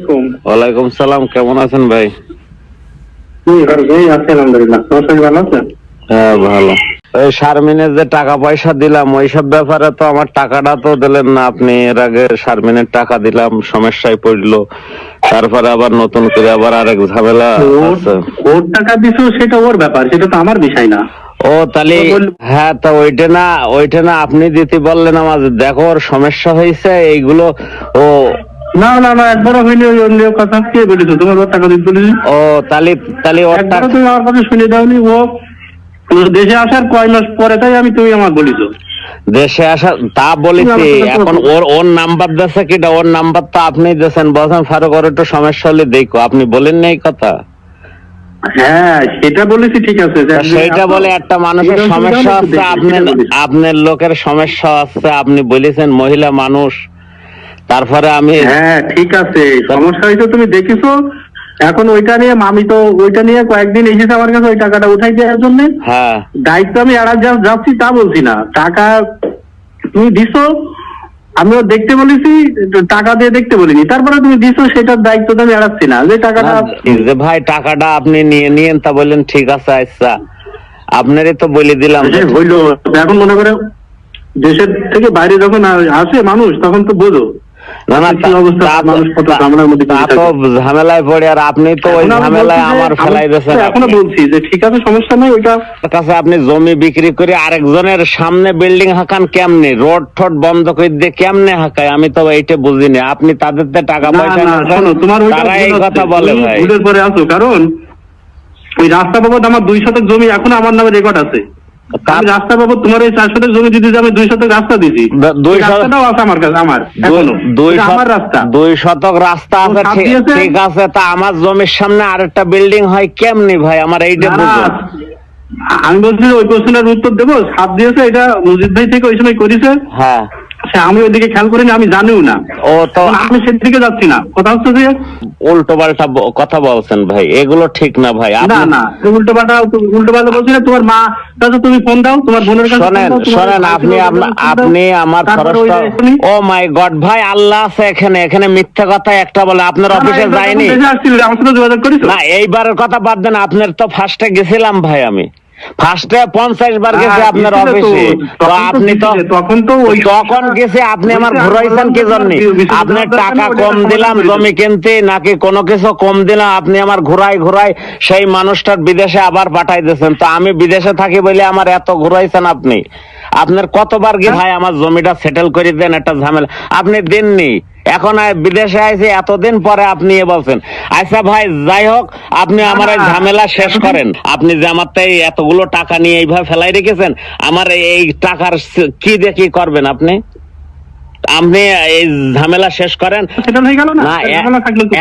আলাইকুম। ওয়ালাইকুম সালাম কেমন আছেন ভাই? হ্যাঁ ভালো। ওই শারমিনের যে টাকা পয়সা দিলাম ওইসব ব্যাপারে তো আমার টাকাটা তো দিলেন না আপনি। এর আগে শারমিনের টাকা দিলাম সমস্যায় পড়ল। তারপরে আবার নতুন করে আবার আরেক ঝামেলা ওর টাকা দিছো সেটা ওর ব্যাপার সেটা তো আমার বিষয় না। ও তাহলে হ্যাঁ তা ওইটা না ওইটা না আপনি দিতে বললেন আমার দেখো ওর সমস্যা হয়েছে এইগুলো ও না না না একবারও হয়নি ওই অন্য কথা। কে বলেছ? তোমার ওর টাকা দিতে বলেছি? ও তাহলে তাহলে ওর একবারও টাকা তুমি আমার কথা শুনে দাওনি ও দেশে আসার কয় মাস পরে তাই আমি তুমি আমার বলিছো। দেশে আসা তা বলেছি এখন ওর ওর নাম্বার দিয়েছে কিটা ওর নাম্বার তো আপনি দিয়েছেন বলছেন ফারুক ওর একটু সমস্যা হলে দেখো। আপনি বলেন নাই কথা? হ্যাঁ সেটা বলেছি ঠিক আছে। তা সেইটা বলে একটা মানুষের সমস্যা আছে আপনার লোকের সমস্যা আছে আপনি বলেছেন মহিলা মানুষ। তারপরে আমি হ্যাঁ ঠিক আছে। সমস্যা হয়েছে তুমি দেখেছ? এখন ওইটা নিয়ে আমি তো ওইটা নিয়ে কয়েকদিন এসেছে আমার কাছে ওই টাকাটা উঠাই দেওয়ার জন্য। হ্যাঁ। দায়িত্ব আমি এড়া যাচ্ছি তা বলছি না। টাকা তুমি দিছো আমিও দেখতে বলেছি টাকা দিয়ে দেখতে বলিনি। তারপরে তুমি দিছো সেটার দায়িত্ব তো আমি এড়াচ্ছি না। যে টাকাটা ভাই টাকাটা আপনি নিয়ে নিয়েন তা বললেন ঠিক আছে আচ্ছা। আপনারই তো বলে দিলাম। হইল এখন মনে করে দেশের থেকে বাইরে যখন আসে মানুষ তখন তো বোঝো। ঝামেলায় পড়ে আর আপনি তো ওই ঝামেলায় আমার ফেলাই দিয়েছেন তো এখনও বলছি যে ঠিক আছে সমস্যা নাই ওইটা কাছে আপনি জমি বিক্রি করে আরেকজনের সামনে বিল্ডিং হাঁকান কেমনে? রোড ঠোড বন্ধ করে দিয়ে কেমনে হাঁকায়? আমি তো এইটা বুঝিনি। আপনি তাদের টাকা পয়সা তোমার তারা এই কথা বলে ভাই। পরে আছো কারণ ওই রাস্তা বাবদ আমার দুই শতক জমি এখন আমার নামে রেকর্ড আছে। আমি রাস্তা বাবদ তোমার এই চার শতক জমি দিতে আমি দুই শতক রাস্তা দিছি দুই রাস্তাটাও আছে আমার কাছে আমার এখনও। দুই- দুই এটা শত- আমার রাস্তা। দুই শতক রাস্তা আছে ঠিক- আছে তা আমার জমির সামনে আর একটা বিল্ডিং হয় কেমনি ভাই? আমার এইটা বুঝুন আমি বলছি ওই প্রশ্নের উত্তর দেবো। সাত দিয়েছে এটা মুজিদ ভাই থেকে ওই সময় করেছে। হ্যাঁ। সে আমি ওইদিকে খেয়াল করিনি আমি জানিও না। ও তো আমি সেদিকে যাচ্ছি না। কথা হচ্ছে যে উল্টো পাল্টা কথা বলছেন ভাই এগুলো ঠিক না ভাই না না উল্টো পাল্টা উল্টো পাল্টা বলছি না তোমার মা কাছে তুমি ফোন দাও তোমার বোনের কাছে শোনেন শোনেন আপনি আপনা- আমার তুমি- ও মাই গড ভাই আল্লাহ আছে এখানে এখানে মিথ্যা কথা একটা বলে আপনার অফিসে করিস? না এইবারের কথা বাদ দেন আপনার তো ফার্স্টে গেছিলাম ভাই আমি। ফার্স্টে পঞ্চাশ বার গেছে আপনার অফিসে তো। আপনি তো তখন তো ওই তখন গেছে আপনি আমার ঘুরাইছেন কি জন্য আপনার টাকা কম দিলাম জমি কিনতে নাকি কোনো কিছু কম দিলাম আপনি আমার ঘুরাই ঘুরাই সেই মানুষটার বিদেশে আবার পাঠাই দিয়েছেন। তো আমি বিদেশে থাকি বলে আমার এত ঘুরাইছেন আপনি? আপনার কতবার কি ভাই আমার জমিটা সেটেল করে দেন একটা ঝামেলা। আপনি দেননি? এখন বিদেশে আইছে, এতদিন পরে আপনি এ বলছেন। আচ্ছা ভাই, যাই হোক, আপনি আমার এই ঝামেলা শেষ করেন। আপনি যে আমার তাই এতগুলো টাকা নিয়ে এইভাবে ফেলাই রেখেছেন, আমার এই টাকার কি দেখি করবেন আপনি? আপনি এই ঝামেলা শেষ করেন। হয়ে গেল না।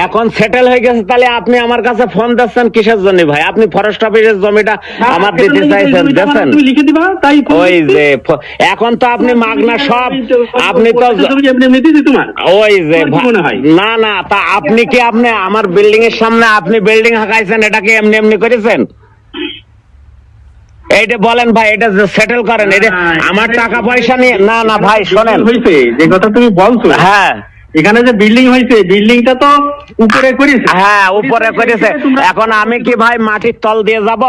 এখন সেটেল হয়ে গেছে তাহলে আপনি আমার কাছে ফোন দিচ্ছেন কিসের জন্য ভাই? আপনি ফরেস্ট অফিসের জমিটা আমার দিতে চাইছেন তাই ওই যে এখন তো আপনি মাগনা সব আপনি তো ওই যে? না না তা আপনি কি আপনি আমার বিল্ডিং এর সামনে আপনি বিল্ডিং হাঁকাইছেন এটা কি এমনি এমনি করেছেন? এইটা বলেন ভাই এটা সেটেল করেন এটা আমার টাকা পয়সা নিয়ে না না ভাই শোনেন। হয়েছে যে কথা তুমি বলছো। হ্যাঁ। এখানে যে বিল্ডিং হয়েছে বিল্ডিংটা তো উপরে করেছে হ্যাঁ উপরে করেছে এখন আমি কি ভাই মাটির তল দিয়ে যাব?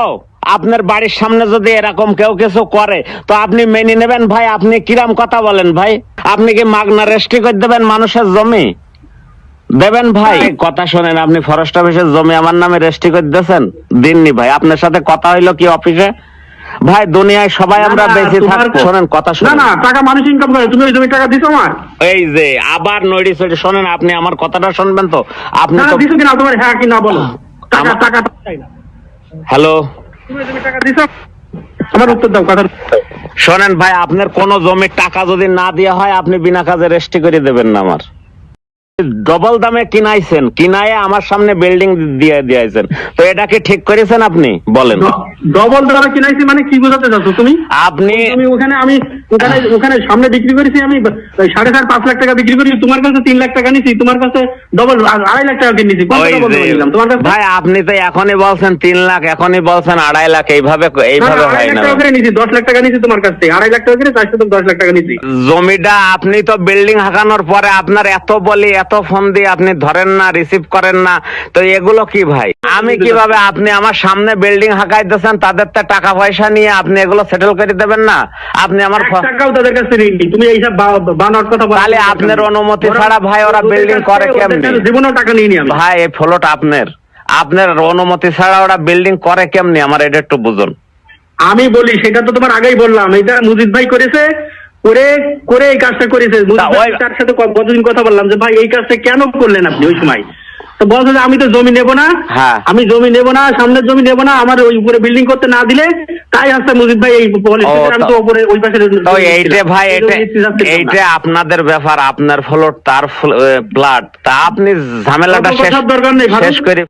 আপনার বাড়ির সামনে যদি এরকম কেউ কিছু করে তো আপনি মেনে নেবেন ভাই? আপনি কিরাম কথা বলেন ভাই? আপনি কি মাগনা রেস্টি করে দেবেন মানুষের জমি? দেবেন ভাই? কথা শোনেন আপনি ফরেস্ট অফিসের জমি আমার নামে রেস্টি করে দিয়েছেন? দিননি ভাই আপনার সাথে কথা হইল কি অফিসে? ভাই দুনিয়ায় সবাই আমরা বেঁচে থাকব। শোনেন কথা না না টাকা মানুষ ইনকাম করে তুমি জমি টাকা দিছো আমার? এই যে আবার নড়ি চড়ি শোনেন আপনি আমার কথাটা শুনবেন তো? আপনি তো দিছো কিনা? তোমার হ্যাঁ কি না বলো টাকা টাকা টাকা চাই না। হ্যালো? তুমি জমি টাকা দিছো? আমার উত্তর দাও কথা শোনেন ভাই আপনার কোন জমির টাকা যদি না দেওয়া হয় আপনি বিনা কাজে রেস্টি করে দেবেন না আমার। ডবল দামে কিনাইছেন কিনায় আমার সামনে বিল্ডিং দিয়ে দিয়েছেন। তো এটা কি ঠিক করেছেন আপনি? বলেন। ডবল দ্বারা কিনাইছি মানে কি বোঝাতে চাচ্ছ তুমি? আপনি আমি ওখানে আমি ওখানে ওখানে সামনে বিক্রি করেছি আমি সাড়ে চার পাঁচ লাখ টাকা বিক্রি করেছি তোমার কাছে তিন লাখ টাকা নিছি তোমার কাছে ডবল আড়াই লাখ টাকা কাছে ভাই আপনি তো এখনই বলছেন তিন লাখ এখনই বলছেন আড়াই লাখ এইভাবে এইভাবে হয় না। করে নিছি দশ লাখ টাকা নিছি তোমার কাছ থেকে। আড়াই লাখ টাকা করে চারশো দশ লাখ টাকা নিছি। জমিটা আপনি তো বিল্ডিং হাঁকানোর পরে আপনার এত বলি এত এত ফোন দিয়ে আপনি ধরেন না রিসিভ করেন না তো এগুলো কি ভাই? আমি কীভাবে আপনি আমার সামনে বিল্ডিং হাঁকাই দিয়েছেন তাদের তো টাকা পয়সা নিয়ে আপনি এগুলো সেটেল করে দেবেন না? আপনি আমার টাকাও তাদের কাছে নেই তুমি এইসব বা- কথা বলো। তাহলে আপনার অনুমতি ছাড়া ভাই ওরা বিল্ডিং করে কেমনি? জীবনেও টাকা নিয়ে নি আমি। ভাই এই ফ্লোট আপনার। আপনার অনুমতি ছাড়া ওরা বিল্ডিং করে কেমনি? আমার এটা একটু বুঝুন। আমি বলি সেটা তো তোমার আগেই বললাম। এটা মুজিদ ভাই করেছে। করে করে এই কাজটা করেছে। তার সাথে কতদিন কথা বললাম যে ভাই এই কাজটা কেন করলেন আপনি ওই সময়? তো বলছে আমি তো জমি নেব না। হ্যাঁ। আমি জমি নেব না সামনের জমি নেব না। আমার ওই উপরে বিল্ডিং করতে না দিলে তাই আসছে মুজিদ ভাই এই আমি তো- তো উপরে ওই পাশে এইটা ভাই এইটা আপনাদের ব্যাপার আপনার ফ্লোট তার ব্লাড তা আপনি ঝামেলাটা শেষ দরকার নেই, শেষ করে